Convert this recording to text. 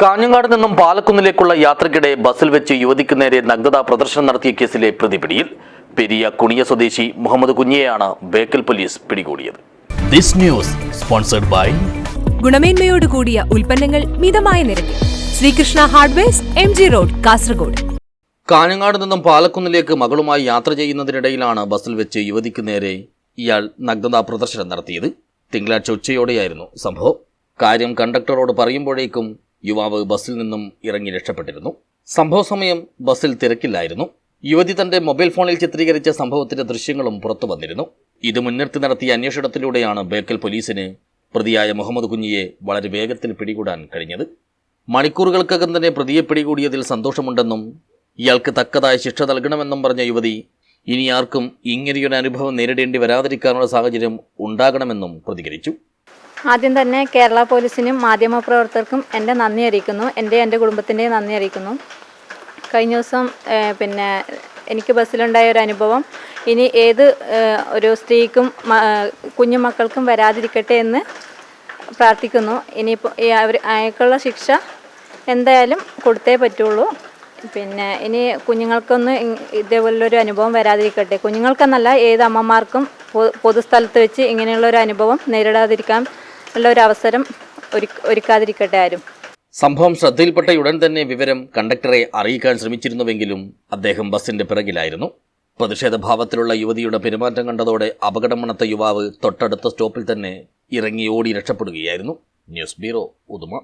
കാഞ്ഞങ്ങാട് നിന്നും പാലക്കുന്നിലേക്കുള്ള യാത്രക്കിടെ ബസ്സിൽ വെച്ച് യുവതിക്ക് നേരെ നഗ്നതാ പ്രദർശനം നടത്തിയ കേസിലെ പ്രതിപിടിയിൽ പെരിയ കുണിയ സ്വദേശി മുഹമ്മദ് കുഞ്ഞിയെയാണ് ബേക്കൽ പോലീസ് പിടികൂടിയത്. ദിസ് ന്യൂസ് സ്പോൺസർഡ് ബൈ ഗുണമേന്മയോട് കൂടിയ ഉൽപ്പന്നങ്ങൾ മിതമായ നിരക്കിൽ. Sreekrishna hardwares M G road Kasaragod. Kanhangad നിന്നും പാലക്കുന്നിലേക്ക് മകളുമായി യാത്ര ചെയ്യുന്നതിനിടയിലാണ് ബസ്സിൽ വെച്ച് യുവതിക്ക് നേരെ ഇയാൾ നഗ്നതാ പ്രദർശനം നടത്തിയത്. തിങ്കളാഴ്ച ഉച്ചയോടെയായിരുന്നു സംഭവം. കാര്യം കണ്ടക്ടറോട് പറയുമ്പോഴേക്കും യുവാവ് ബസ്സിൽ നിന്നും ഇറങ്ങി രക്ഷപ്പെട്ടിരുന്നു. സംഭവ സമയം ബസ്സിൽ തിരക്കില്ലായിരുന്നു. യുവതി തന്റെ മൊബൈൽ ഫോണിൽ ചിത്രീകരിച്ച സംഭവത്തിന്റെ ദൃശ്യങ്ങളും പുറത്തു വന്നിരുന്നു. ഇത് മുൻനിർത്തി നടത്തിയ അന്വേഷണത്തിലൂടെയാണ് ബേക്കൽ പോലീസിന് പ്രതിയായ മുഹമ്മദ് കുഞ്ഞിയെ വളരെ വേഗത്തിൽ പിടികൂടാൻ കഴിഞ്ഞത്. മണിക്കൂറുകൾക്കകം തന്നെ പ്രതിയെ പിടികൂടിയതിൽ സന്തോഷമുണ്ടെന്നും ഇയാൾക്ക് തക്കതായ ശിക്ഷ നൽകണമെന്നും പറഞ്ഞ യുവതി ഇനി ആർക്കും ഇങ്ങനെയൊരു അനുഭവം നേരിടേണ്ടി വരാതിരിക്കാനുള്ള സാഹചര്യം ഉണ്ടാകണമെന്നും പ്രതികരിച്ചു. ആദ്യം തന്നെ കേരള പോലീസിനും മാധ്യമ പ്രവർത്തകർക്കും എന്റെ നന്ദി അറിയിക്കുന്നു. എന്റെ എന്റെ കുടുംബത്തിന്റെയും നന്ദി അറിയിക്കുന്നു. കഴിഞ്ഞ ദിവസം പിന്നെ എനിക്ക് ബസ്സിലുണ്ടായ ഒരു അനുഭവം. ഇനി ഏത് ഒരു സ്ത്രീക്കും കുഞ്ഞു മക്കൾക്കും വരാതിരിക്കട്ടെ എന്ന് പ്രാർത്ഥിക്കുന്നു. ഇനിയിപ്പോൾ അവർ അയാൾക്കുള്ള ശിക്ഷ എന്തായാലും കൊടുത്തേ പറ്റുള്ളൂ. പിന്നെ ഇനി കുഞ്ഞുങ്ങൾക്കൊന്നും ഇതേപോലുള്ളൊരു അനുഭവം വരാതിരിക്കട്ടെ. കുഞ്ഞുങ്ങൾക്കെന്നല്ല ഏത് അമ്മമാർക്കും പൊതുസ്ഥലത്ത് വെച്ച് ഇങ്ങനെയുള്ള ഒരു അനുഭവം നേരിടാതിരിക്കാൻ ഉള്ള ഒരു അവസരം ഒരുക്കാതിരിക്കട്ടെ ആരും. സംഭവം ശ്രദ്ധയിൽപ്പെട്ട ഉടൻ തന്നെ വിവരം കണ്ടക്ടറെ അറിയിക്കാൻ ശ്രമിച്ചിരുന്നുവെങ്കിലും അദ്ദേഹം ബസിന്റെ പിറകിലായിരുന്നു. പ്രതിഷേധഭാവത്തിലുള്ള യുവതിയുടെ പെരുമാറ്റം കണ്ടതോടെ അപകടം മണത്ത യുവാവ് തൊട്ടടുത്ത സ്റ്റോപ്പിൽ തന്നെ ഇറങ്ങി ഓടി രക്ഷപ്പെടുകയായിരുന്നു. News bureau Uduma.